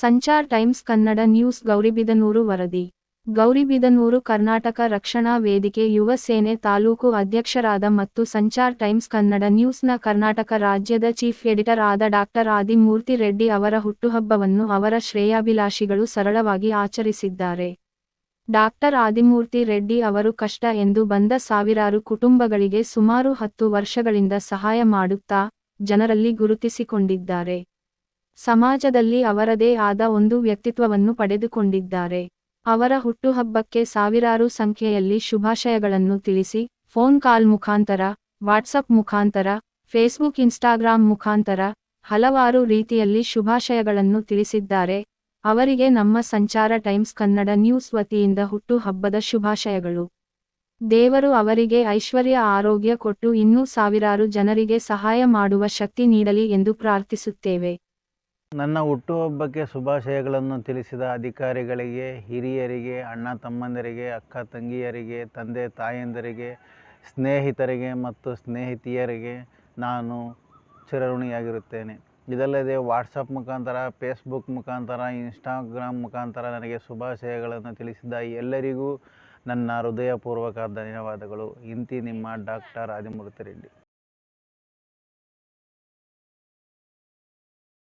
Sanchar Times Kannada news Gauribidanur ವರದಿ. ಗೌರಿಬಿದನೂರು ಕರ್ನಾಟಕ ರಕ್ಷಣಾ ವೇದಿಕೆ ಯುವ ಸೇನೆ ತಾಲೂಕು ಅಧ್ಯಕ್ಷರಾದ ಮತ್ತು ಸಂಚಾರ್ ಟೈಮ್ಸ್ ಕನ್ನಡ ನ್ಯೂಸ್ನ ಕರ್ನಾಟಕ ರಾಜ್ಯದ ಚೀಫ್ ಎಡಿಟರ್ ಆದ ಡಾಕ್ಟರ್ ಆದಿಮೂರ್ತಿ ರೆಡ್ಡಿ ಅವರ ಹುಟ್ಟುಹಬ್ಬವನ್ನು ಅವರ ಶ್ರೇಯಾಭಿಲಾಷಿಗಳು ಸರಳವಾಗಿ ಆಚರಿಸಿದ್ದಾರೆ. ಡಾಕ್ಟರ್ ಆದಿಮೂರ್ತಿ ರೆಡ್ಡಿ ಅವರು ಕಷ್ಟ ಎಂದು ಬಂದ ಸಾವಿರಾರು ಕುಟುಂಬಗಳಿಗೆ ಸುಮಾರು ಹತ್ತು ವರ್ಷಗಳಿಂದ ಸಹಾಯ ಮಾಡುತ್ತಾ ಜನರಲ್ಲಿ ಗುರುತಿಸಿಕೊಂಡಿದ್ದಾರೆ. ಸಮಾಜದಲ್ಲಿ ಅವರದೇ ಆದ ಒಂದು ವ್ಯಕ್ತಿತ್ವವನ್ನು ಪಡೆದುಕೊಂಡಿದ್ದಾರೆ. ಅವರ ಹುಟ್ಟುಹಬ್ಬಕ್ಕೆ ಸಾವಿರಾರು ಸಂಖ್ಯೆಯಲ್ಲಿ ಶುಭಾಶಯಗಳನ್ನು ತಿಳಿಸಿ, ಫೋನ್ ಕಾಲ್ ಮುಖಾಂತರ, ವಾಟ್ಸಪ್ ಮುಖಾಂತರ, ಫೇಸ್ಬುಕ್ ಇನ್ಸ್ಟಾಗ್ರಾಂ ಮುಖಾಂತರ ಹಲವಾರು ರೀತಿಯಲ್ಲಿ ಶುಭಾಶಯಗಳನ್ನು ತಿಳಿಸಿದ್ದಾರೆ. ಅವರಿಗೆ ನಮ್ಮ ಸಂಚಾರ ಟೈಮ್ಸ್ ಕನ್ನಡ ನ್ಯೂಸ್ ವತಿಯಿಂದ ಹುಟ್ಟುಹಬ್ಬದ ಶುಭಾಶಯಗಳು. ದೇವರು ಅವರಿಗೆ ಐಶ್ವರ್ಯ ಆರೋಗ್ಯ ಕೊಟ್ಟು ಇನ್ನೂ ಸಾವಿರಾರು ಜನರಿಗೆ ಸಹಾಯ ಮಾಡುವ ಶಕ್ತಿ ನೀಡಲಿ ಎಂದು ಪ್ರಾರ್ಥಿಸುತ್ತೇವೆ. ನನ್ನ ಹುಟ್ಟುಹಬ್ಬಕ್ಕೆ ಶುಭಾಶಯಗಳನ್ನು ತಿಳಿಸಿದ ಅಧಿಕಾರಿಗಳಿಗೆ, ಹಿರಿಯರಿಗೆ, ಅಣ್ಣ ತಮ್ಮಂದಿರಿಗೆ, ಅಕ್ಕ ತಂಗಿಯರಿಗೆ, ತಂದೆ ತಾಯಂದಿರಿಗೆ, ಸ್ನೇಹಿತರಿಗೆ ಮತ್ತು ಸ್ನೇಹಿತಿಯರಿಗೆ ನಾನು ಚಿರಋಣಿಯಾಗಿರುತ್ತೇನೆ. ಇದಲ್ಲದೆ ವಾಟ್ಸಪ್ ಮುಖಾಂತರ, ಫೇಸ್ಬುಕ್ ಮುಖಾಂತರ, ಇನ್ಸ್ಟಾಗ್ರಾಮ್ ಮುಖಾಂತರ ನನಗೆ ಶುಭಾಶಯಗಳನ್ನು ತಿಳಿಸಿದ ಎಲ್ಲರಿಗೂ ನನ್ನ ಹೃದಯಪೂರ್ವಕ ಧನ್ಯವಾದಗಳು. ಇಂತಿ ನಿಮ್ಮ ಡಾಕ್ಟರ್ ಆದಿಮೂರ್ತಿ ರೆಡ್ಡಿ.